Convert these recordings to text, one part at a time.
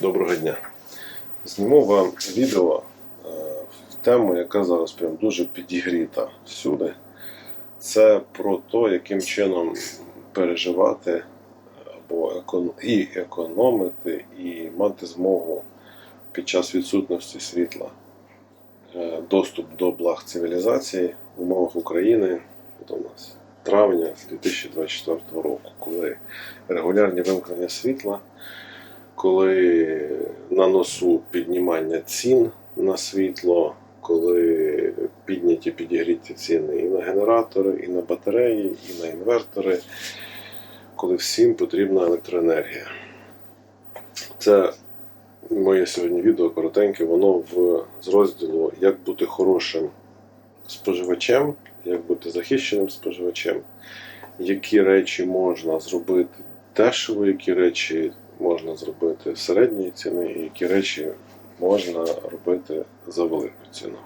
Доброго дня. Зніму вам відео е, в тему, яка зараз прям дуже підігріта всюди. Це про те, яким чином переживати або і економити, і мати змогу під час відсутності світла е, доступ до благ цивілізації в умовах України до нас травня 2024 року, коли регулярні вимкнення світла коли на носу піднімання цін на світло, коли підняті підігріті ціни і на генератори, і на батареї, і на інвертори, коли всім потрібна електроенергія. Це моє сьогодні відео коротеньке, воно в, з розділу Як бути хорошим споживачем, як бути захищеним споживачем, які речі можна зробити дешево, які речі можна зробити середньої ціни, і які речі можна робити за велику ціну.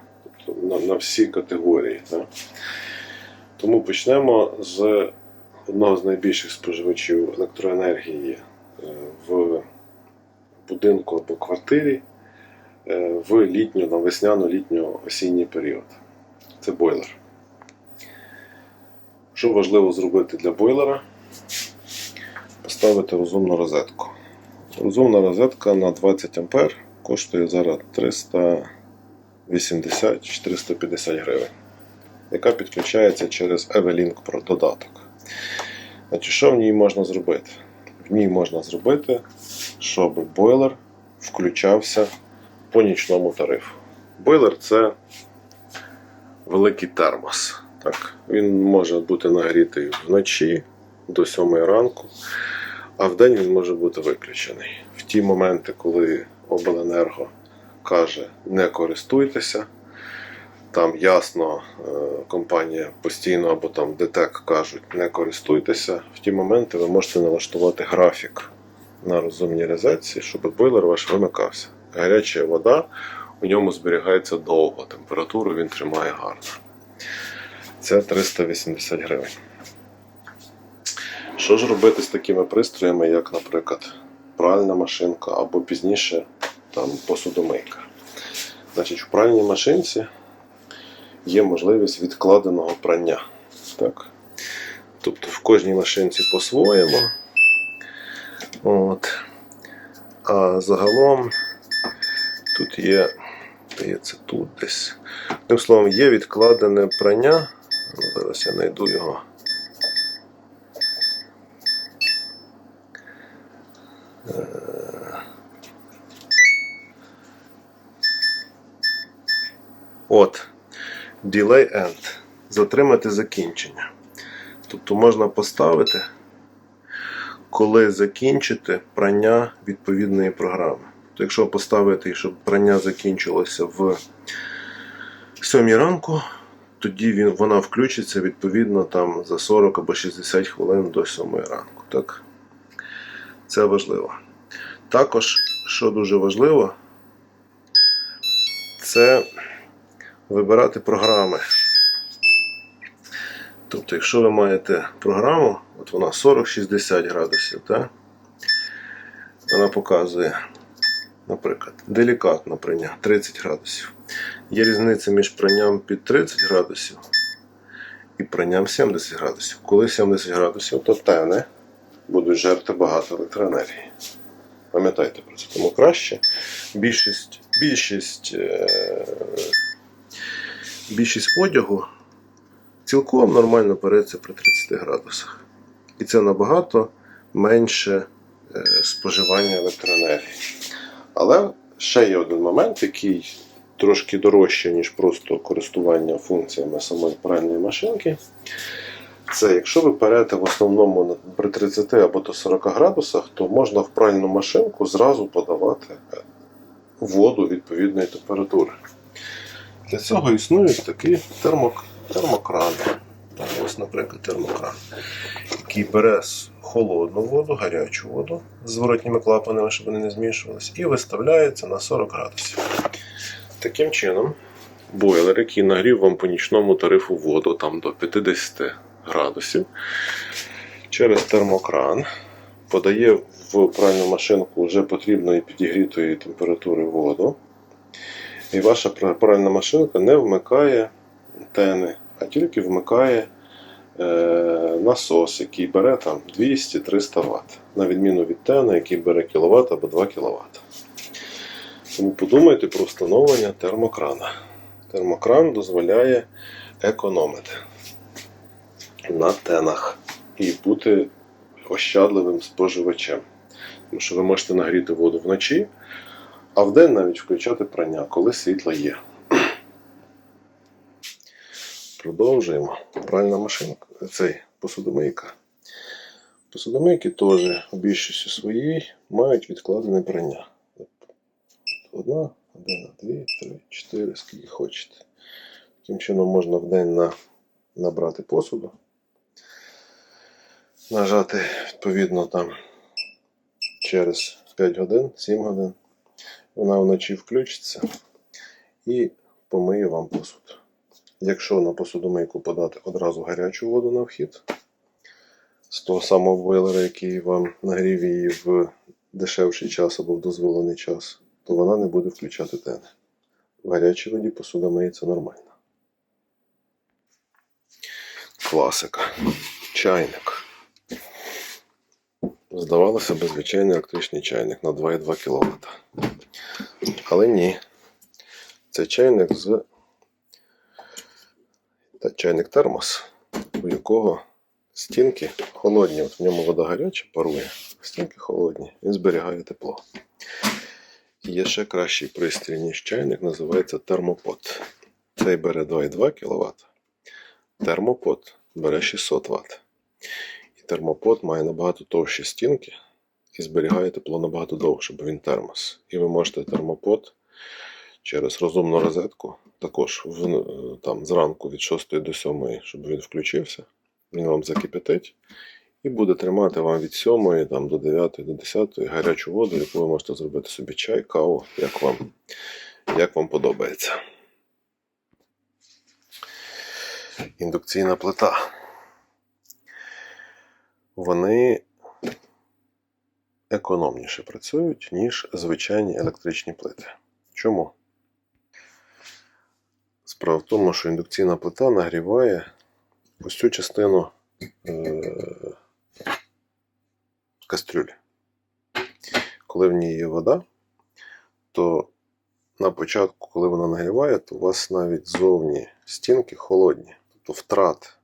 Тобто на, на всі категорії. Так? Тому почнемо з одного з найбільших споживачів електроенергії е, в будинку або квартирі е, в літню, на весняно-літньо-осінній період. Це бойлер. Що важливо зробити для бойлера? Поставити розумну розетку. Розумна розетка на 20 А коштує зараз 380-450 гривень, яка підключається через Evelink Pro додаток. Значить, що в ній можна зробити? В ній можна зробити, щоб бойлер включався по нічному тарифу. Бойлер це великий термос. Так? Він може бути нагрітий вночі до 7 ранку, а вдень він може бути виключений. В ті моменти, коли обленерго каже не користуйтеся, там ясно е, компанія постійно або там ДТЕК кажуть не користуйтеся. В ті моменти ви можете налаштувати графік на розумній розетці, щоб бойлер ваш вимикався. Гаряча вода у ньому зберігається довго, температуру він тримає гарно. Це 380 гривень. Що ж робити з такими пристроями, як, наприклад, пральна машинка або пізніше там, посудомийка? Значить, в пральній машинці є можливість відкладеного прання. Так? Тобто в кожній машинці по-своєму. От. А загалом тут є, здається, тут десь. Тим словом, є відкладене прання. Ну, зараз я знайду його. От. Delay End. Затримати закінчення. Тобто можна поставити, коли закінчити прання відповідної програми. То якщо поставити, щоб прання закінчилося в 7 ранку, тоді він, вона включиться відповідно там за 40 або 60 хвилин до 7 ранку. Так? Це важливо. Також, що дуже важливо, це вибирати програми. Тобто, якщо ви маєте програму, от вона 40-60 градусів, так? вона показує, наприклад, делікатно прання 30 градусів. Є різниця між пранням під 30 градусів і пранням 70 градусів. Коли 70 градусів, то тени будуть жерти багато електроенергії. Пам'ятайте про це. Тому краще більшість, більшість, е, більшість одягу цілком нормально переться при 30 градусах. І це набагато менше е, споживання електроенергії. Але ще є один момент, який трошки дорожче, ніж просто користування функціями самої пральної машинки. Це якщо ви перете в основному при 30 або до 40 градусах, то можна в пральну машинку зразу подавати воду відповідної температури. Для цього існують такі термок, термокрани. Так, ось, наприклад, термокран, який бере холодну воду, гарячу воду з зворотніми клапанами, щоб вони не змішувалися, і виставляється на 40 градусів. Таким чином, бойлер, який нагрів вам по нічному тарифу воду там до 50 градусів, через термокран подає в пральну машинку вже потрібної підігрітої температури воду. І ваша пральна машинка не вмикає тени, а тільки вмикає е, насос, який бере там 200-300 Вт, на відміну від тена, який бере кВт або 2 кВт. Тому подумайте про встановлення термокрана. Термокран дозволяє економити на тенах і бути ощадливим споживачем. Тому що ви можете нагріти воду вночі, а вдень навіть включати прання, коли світло є. Продовжуємо. Пральна машинка, цей посудомийка. Посудомийки теж у більшості своїй мають відкладене прання. Одна, година, дві, три, чотири, скільки хочете. Таким чином можна в день на, набрати посуду, нажати відповідно там через 5 годин, 7 годин. Вона вночі включиться і помиє вам посуд. Якщо на посудомийку подати одразу гарячу воду на вхід з того самого бойлера, який вам нагрів її в дешевший час або в дозволений час, то вона не буде включати тени. В гарячій воді посуда миється нормально. Класика. Чайник. Здавалося б, звичайний електричний чайник на 2,2 кВт. Але ні. Це чайник з та чайник термос, у якого стінки холодні. От в ньому вода гаряча парує, стінки холодні, він зберігає тепло. Є ще кращий пристрій, ніж чайник, називається термопод. Цей бере 2,2 кВт. Термопод бере 600 Вт. Термопод має набагато товщі стінки і зберігає тепло набагато довше, бо він термос. І ви можете термопод через розумну розетку, також в, е, там, зранку від 6 до 7, щоб він включився, він вам закипятить і буде тримати вам від 7 там, до 9 до 10 гарячу воду, яку ви можете зробити собі чай, каву, як вам, як вам подобається. Індукційна плита. Вони економніше працюють, ніж звичайні електричні плити. Чому? Справа в тому, що індукційна плита нагріває ось цю частину е- кастрюлі. Коли в ній є вода, то на початку, коли вона нагріває, то у вас навіть зовні стінки холодні. Тобто втрат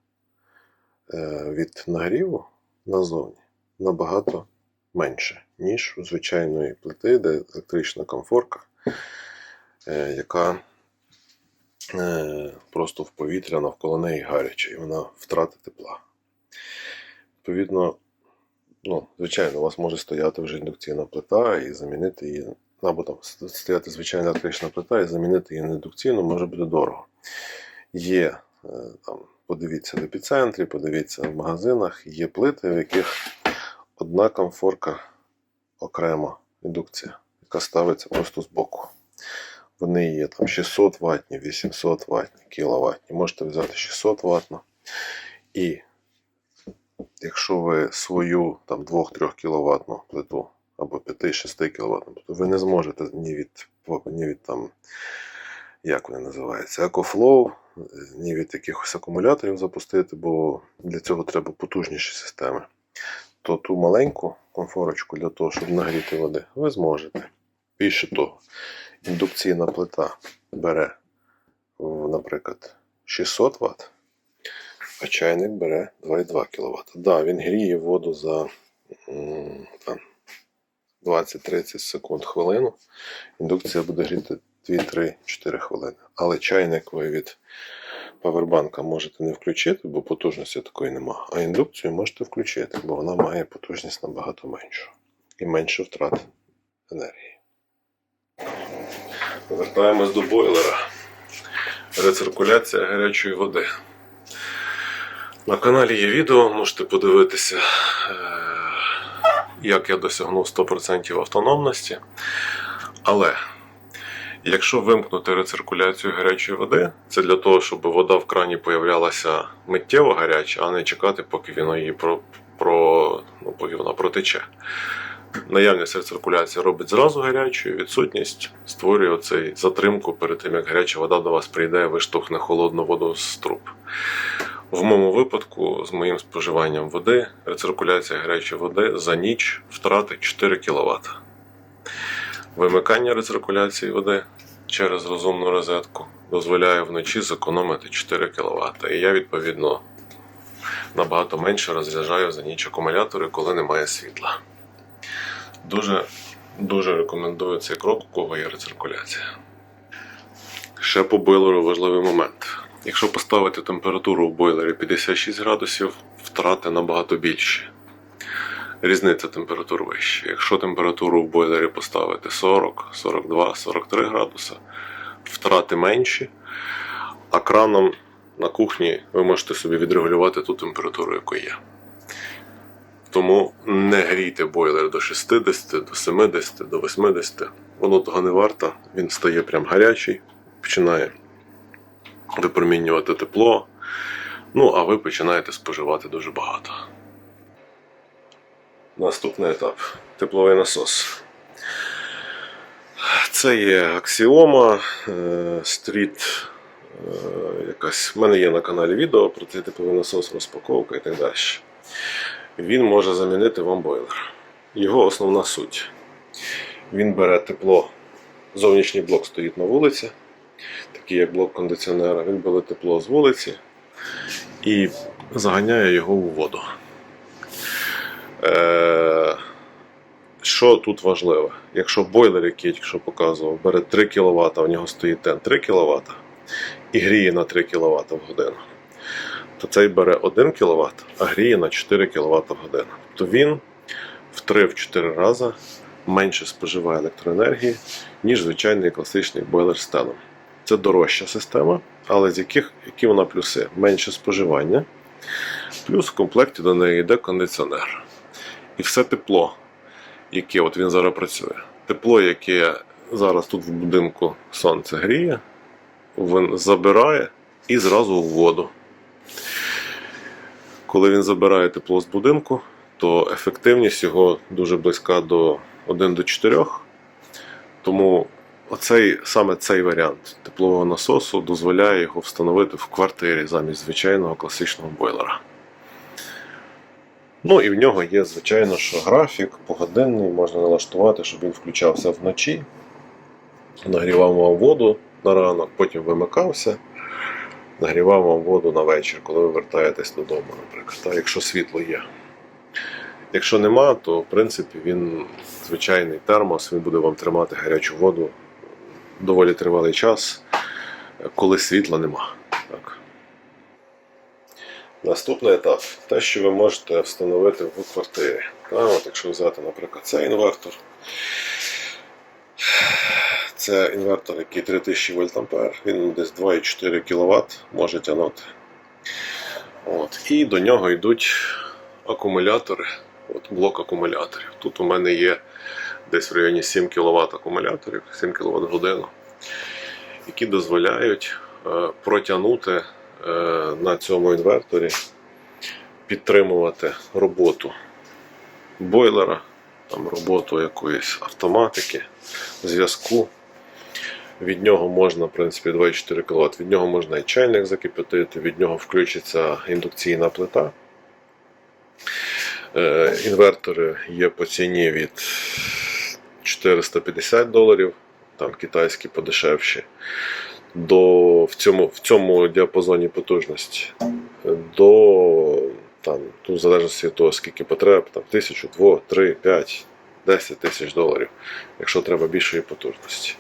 е, від нагріву назовні набагато менше, ніж у звичайної плити, де електрична комфорка, е, яка е, просто в повітря навколо неї гаряче, і вона втратить тепла. Відповідно, ну, звичайно, у вас може стояти вже індукційна плита і замінити її, або там стояти звичайна електрична плита і замінити її на індукційну може бути дорого. Є е, там, подивіться в епіцентрі, подивіться в магазинах, є плити, в яких одна комфорка окрема індукція, яка ставиться просто збоку. Вони є там 600 ватні, 800 ватні, кіловатні. Можете взяти 600 ватну. І якщо ви свою там 2-3 кВт плиту або 5-6 кВт, то ви не зможете ні від, ні від там, як вони називаються, EcoFlow, ні від якихось акумуляторів запустити, бо для цього треба потужніші системи. То ту маленьку комфорочку для того, щоб нагріти води, ви зможете. Більше того, індукційна плита бере, наприклад, 600 Вт, а чайник бере 2,2 кВт. Да, він гріє воду за 20-30 секунд хвилину. Індукція буде гріти 2-3-4 хвилини. Але чайник ви від павербанка можете не включити, бо потужності такої нема. А індукцію можете включити, бо вона має потужність набагато меншу і менше втрат енергії. Вертаємось до бойлера. Рециркуляція гарячої води. На каналі є відео, можете подивитися, е, як я досягнув 100% автономності. Але якщо вимкнути рециркуляцію гарячої води, це для того, щоб вода в крані появлялася миттєво гаряча, а не чекати, поки він її про- про, ну, поки вона протече. Наявність рециркуляції робить зразу гарячою, відсутність створює оцей затримку перед тим, як гаряча вода до вас прийде і виштовхне холодну воду з труб. В моєму випадку, з моїм споживанням води, рециркуляція гарячої води за ніч втратить 4 кВт. Вимикання рециркуляції води через розумну розетку дозволяє вночі зекономити 4 кВт. І я, відповідно, набагато менше розряджаю за ніч акумулятори, коли немає світла. Дуже, дуже рекомендую цей крок, у кого є рециркуляція. Ще по бойлеру важливий момент. Якщо поставити температуру в бойлері 56 градусів, втрати набагато більші. Різниця температур вища. Якщо температуру в бойлері поставити 40, 42, 43 градуси, втрати менші, а краном на кухні ви можете собі відрегулювати ту температуру, яку є. Тому не грійте бойлер до 60, до 70, до 80. Воно того не варто, він стає прям гарячий, починає випромінювати тепло. Ну, а ви починаєте споживати дуже багато. Наступний етап тепловий насос. Це є аксіома, е, стріт. е, Якась. У мене є на каналі відео про цей тепловий насос, розпаковка і так далі. Він може замінити вам бойлер. Його основна суть. Він бере тепло. Зовнішній блок стоїть на вулиці, такий як блок кондиціонера. Він бере тепло з вулиці і заганяє його у воду. Е, що тут важливо? Якщо бойлер, який я тільки показував, бере 3 кВт, у нього стоїть тен 3 кВт і гріє на 3 кВт в годину, то цей бере 1 кВт, а гріє на 4 кВт в годину. То він в 3-4 рази менше споживає електроенергії, ніж звичайний класичний бойлер з теном. Це дорожча система, але з яких які вона плюси? Менше споживання, плюс в комплекті до неї йде кондиціонер. І все тепло, яке от він зараз працює. Тепло, яке зараз тут в будинку сонце гріє, він забирає і зразу в воду. Коли він забирає тепло з будинку, то ефективність його дуже близька до 1 до 4. Тому оцей, саме цей варіант теплового насосу дозволяє його встановити в квартирі замість звичайного класичного бойлера. Ну і в нього є, звичайно, що графік погодинний, можна налаштувати, щоб він включався вночі, нагрівав вам воду на ранок, потім вимикався, нагрівав вам воду на вечір, коли ви вертаєтесь додому, наприклад, та, якщо світло є. Якщо нема, то в принципі він звичайний термос, він буде вам тримати гарячу воду доволі тривалий час, коли світла нема. Так. Наступний етап те, що ви можете встановити в квартирі. От, якщо взяти, наприклад, цей інвертор. Це інвертор, який 3000 вольт ампер, він десь 2,4 кВт може тягнути. От. І до нього йдуть акумулятори, от блок акумуляторів. Тут у мене є десь в районі 7 кВт акумуляторів, 7 кВт годину, які дозволяють е, протягнути на цьому інверторі, підтримувати роботу бойлера, там, роботу якоїсь автоматики, зв'язку. Від нього можна, в принципі, 24 кВт. Від нього можна і чайник закипятити, від нього включиться індукційна плита. Е, інвертори є по ціні від 450 доларів, там китайські подешевші. До, в, цьому, в цьому діапазоні потужності до там, ну, в залежності від того, скільки потреб, там, тисячу, два, три, п'ять, 10 тисяч доларів, якщо треба більшої потужності.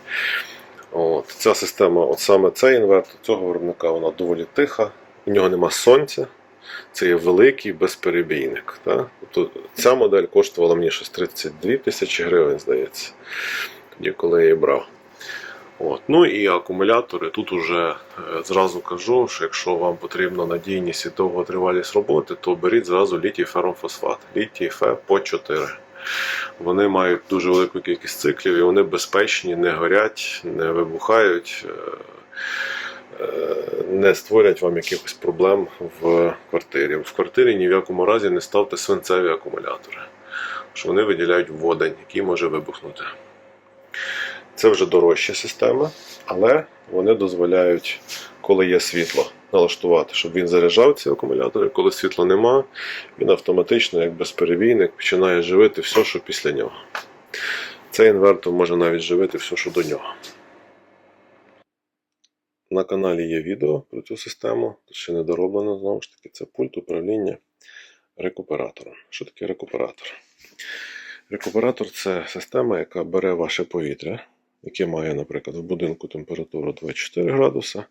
От, Ця система, от саме цей інвертор цього виробника, вона доволі тиха, у нього нема сонця. Це є великий безперебійник. Тобто ця модель коштувала мені щось 32 тисячі гривень, здається, тоді, коли я її брав. От. Ну і акумулятори. Тут уже е, зразу кажу, що якщо вам потрібна надійність і довготривалість роботи, то беріть зразу літій ферромфосфат. Літій фе по 4. Вони мають дуже велику кількість циклів і вони безпечні, не горять, не вибухають. Е, е, не створять вам якихось проблем в квартирі. В квартирі ні в якому разі не ставте свинцеві акумулятори, що вони виділяють водень, який може вибухнути. Це вже дорожча система, але вони дозволяють, коли є світло, налаштувати, щоб він заряджав ці акумулятори. Коли світла нема, він автоматично, як безперебійник, починає живити все, що після нього. Цей інвертор може навіть живити все, що до нього. На каналі є відео про цю систему, ще не дороблено знову ж таки. Це пульт управління рекуператором. Що таке рекуператор? Рекуператор це система, яка бере ваше повітря, яке має, наприклад, в будинку температуру 24 градуса,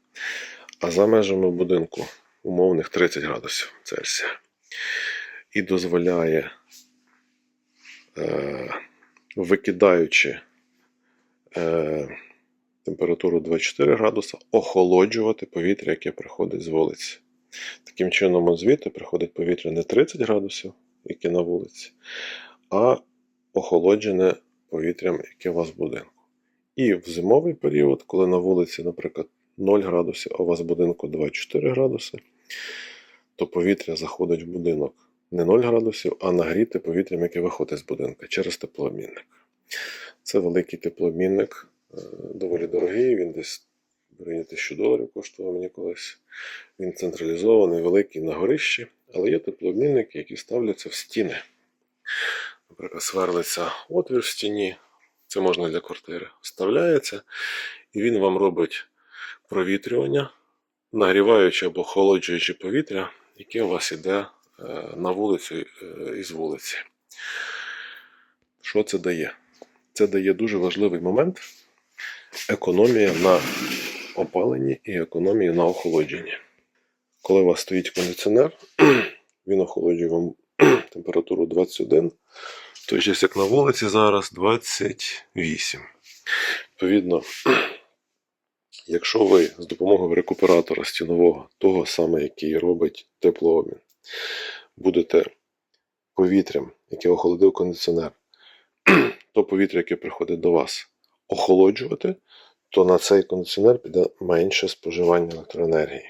а за межами будинку умовних 30 градусів Цельсія. І дозволяє, е, викидаючи е, температуру 24 градуса, охолоджувати повітря, яке приходить з вулиці. Таким чином, звідти приходить повітря не 30 градусів, яке на вулиці, а охолоджене повітрям, яке у вас в будинку. І в зимовий період, коли на вулиці, наприклад, 0 градусів, а у вас в будинку 24 градуси, то повітря заходить в будинок не 0 градусів, а нагріте повітрям, яке виходить з будинка через теплообмінник. Це великий теплообмінник, е, доволі дорогий, він десь районі 1000 доларів коштував мені колись. Він централізований, великий на горищі, але є теплообмінники, які ставляться в стіни. Наприклад, сверлиться отвір в стіні, це можна для квартири, вставляється, і він вам робить провітрювання, нагріваючи або охолоджуючи повітря, яке у вас іде е, на вулицю е, із вулиці. Що це дає? Це дає дуже важливий момент економія на опаленні і економія на охолодженні. Коли у вас стоїть кондиціонер, він охолоджує вам температуру 21, в той час як на вулиці зараз 28. Відповідно, якщо ви з допомогою рекуператора стінового, того саме, який робить теплообмін, будете повітрям, яке охолодив кондиціонер, то повітря, яке приходить до вас, охолоджувати, то на цей кондиціонер піде менше споживання електроенергії.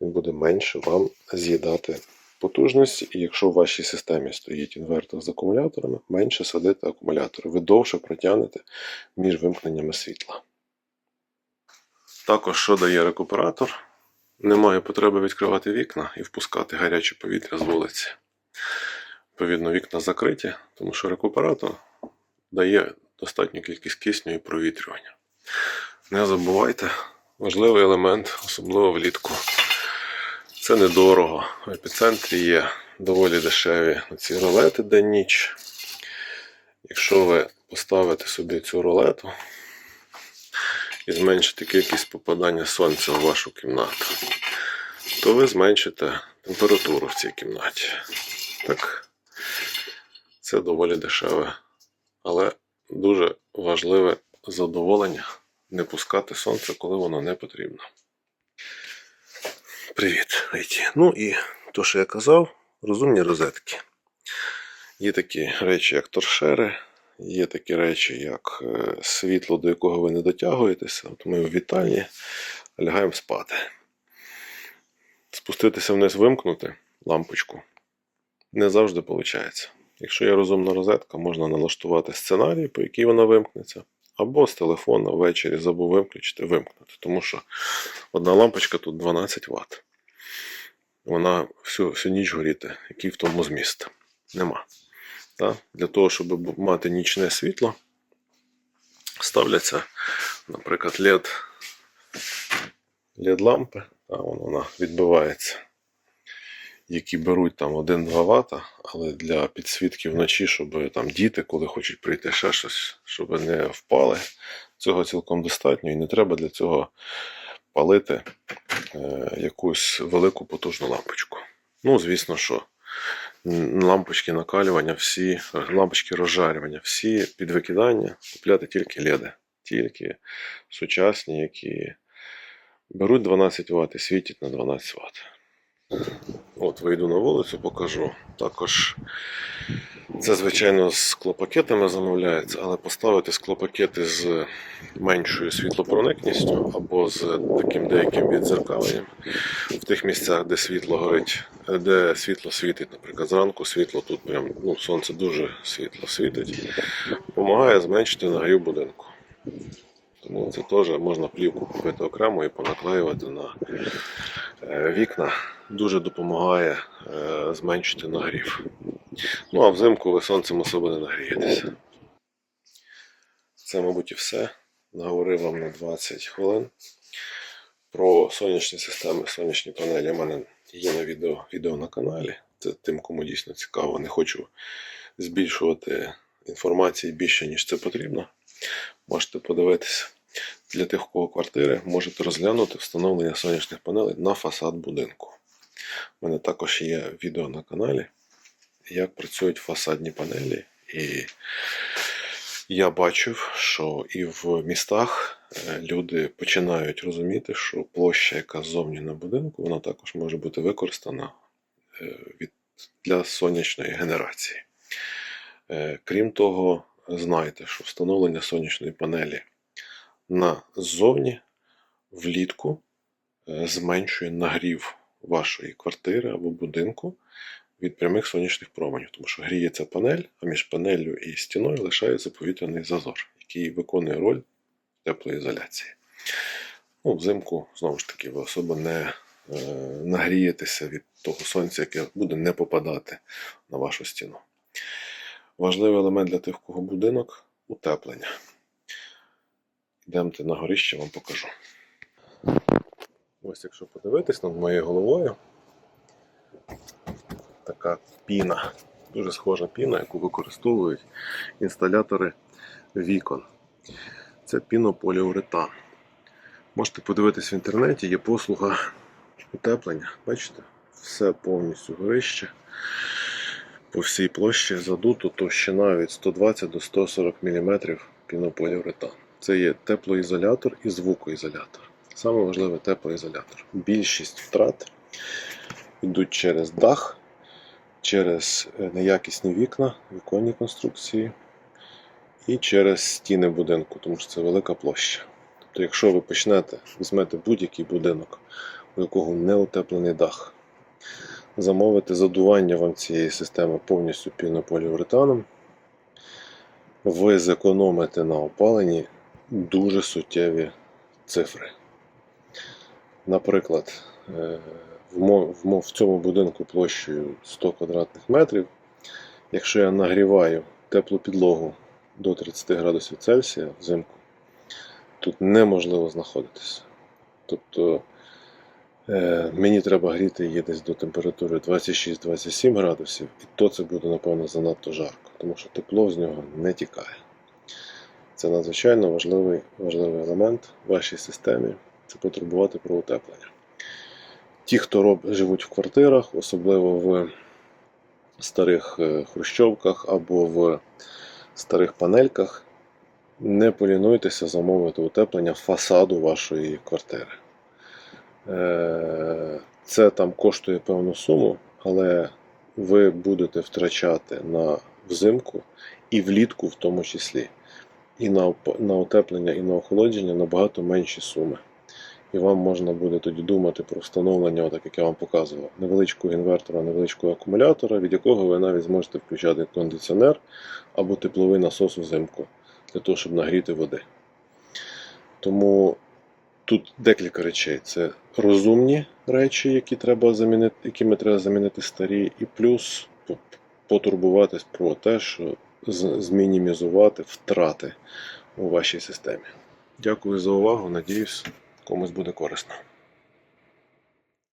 Він буде менше вам з'їдати потужності, і якщо в вашій системі стоїть інвертор з акумуляторами, менше садити акумулятори. Ви довше протягнете між вимкненнями світла. Також, що дає рекуператор, немає потреби відкривати вікна і впускати гаряче повітря з вулиці. Відповідно, вікна закриті, тому що рекуператор дає достатню кількість кисню і провітрювання. Не забувайте, важливий елемент, особливо влітку. Це недорого. В епіцентрі є доволі дешеві ці ролети день-ніч. Якщо ви поставите собі цю ролету і зменшите кількість попадання сонця в вашу кімнату, то ви зменшите температуру в цій кімнаті. Так, це доволі дешеве, але дуже важливе задоволення не пускати сонце, коли воно не потрібно. Привіт, IT. Ну і то, що я казав, розумні розетки. Є такі речі, як торшери, є такі речі, як е, світло, до якого ви не дотягуєтеся. От ми в вітальні лягаємо спати. Спуститися вниз, вимкнути лампочку не завжди виходить. Якщо є розумна розетка, можна налаштувати сценарій, по якій вона вимкнеться, або з телефона ввечері забув виключити, вимкнути. Тому що одна лампочка тут 12 Вт. Вона всю, всю ніч горіти, який в тому зміст. Нема. Так? Для того, щоб мати нічне світло, ставляться, наприклад, LED, LED лампи, а вона відбивається які беруть там 1-2 Вт, але для підсвітки вночі, щоб там діти, коли хочуть прийти ще щось, щоб не впали. Цього цілком достатньо і не треба для цього палити е, якусь велику потужну лампочку. Ну, звісно, що лампочки накалювання, всі, лампочки розжарювання, всі під викидання купляти тільки леди, тільки сучасні, які беруть 12 Вт і світять на 12 Вт. От, вийду на вулицю, покажу. Також це, звичайно, з склопакетами замовляється, але поставити склопакети з меншою світлопроникністю або з таким деяким відзеркаленням в тих місцях, де світло горить, де світло світить, наприклад, зранку світло тут прям, ну, сонце дуже світло світить, допомагає зменшити нагрів будинку. Тому це теж можна плівку купити окремо і понаклеювати на е, вікна. Дуже допомагає е, зменшити нагрів. Ну а взимку ви сонцем особо не нагрієтеся. Це, мабуть, і все. Наговорив вам на 20 хвилин. Про сонячні системи, сонячні панелі. У мене є на відео, відео на каналі. Це тим, кому дійсно цікаво. Не хочу збільшувати інформації більше, ніж це потрібно. Можете подивитися. Для тих, у кого квартири, можете розглянути встановлення сонячних панелей на фасад будинку. У мене також є відео на каналі, як працюють фасадні панелі. І я бачив, що і в містах е, люди починають розуміти, що площа, яка ззовні на будинку, вона також може бути використана е, від, для сонячної генерації. Е, Крім того, знайте, що встановлення сонячної панелі на ззовні влітку е, зменшує нагрів вашої квартири або будинку від прямих сонячних променів, тому що гріється панель, а між панеллю і стіною лишається повітряний зазор, який виконує роль теплоізоляції. Ну, взимку, знову ж таки, ви особо не е, нагрієтеся від того сонця, яке буде не попадати на вашу стіну. Важливий елемент для тих, у кого будинок утеплення. Йдемте на горище, вам покажу. Ось якщо подивитись над моєю головою, така піна, дуже схожа піна, яку використовують інсталятори вікон. Це пінополіуретан. Можете подивитись в інтернеті, є послуга утеплення. Бачите? Все повністю горище. По всій площі задуто товщина від 120 до 140 мм пінополіуретан. Це є теплоізолятор і звукоізолятор. Саме важливе теплоізолятор. Більшість втрат йдуть через дах, через е, неякісні вікна, віконні конструкції і через стіни будинку, тому що це велика площа. Тобто, якщо ви почнете, візьмете будь-який будинок, у якого не утеплений дах, замовити задування вам цієї системи повністю пінополіуретаном, ви зекономите на опаленні дуже суттєві цифри. Наприклад, е, в цьому будинку площею 100 квадратних метрів, якщо я нагріваю теплу підлогу до 30 градусів Цельсія взимку, тут неможливо знаходитися. Тобто мені треба гріти її десь до температури 26-27 градусів, і то це буде, напевно, занадто жарко, тому що тепло з нього не тікає. Це надзвичайно важливий, важливий елемент в вашій системі це потурбувати про утеплення. Ті, хто роб, живуть в квартирах, особливо в старих е, хрущовках або в старих панельках, не полінуйтеся замовити утеплення фасаду вашої квартири. Е, Це там коштує певну суму, але ви будете втрачати на взимку і влітку в тому числі. І на, на утеплення, і на охолодження набагато менші суми. І вам можна буде тоді думати про встановлення, отак як я вам показував, невеличкого інвертора, невеличкого акумулятора, від якого ви навіть зможете включати кондиціонер або тепловий насос взимку для того, щоб нагріти води. Тому тут декілька речей. Це розумні речі, які треба замінити, якими треба замінити старі, і плюс потурбуватись про те, що змінімізувати втрати у вашій системі. Дякую за увагу. Надіюсь, комусь буде корисно.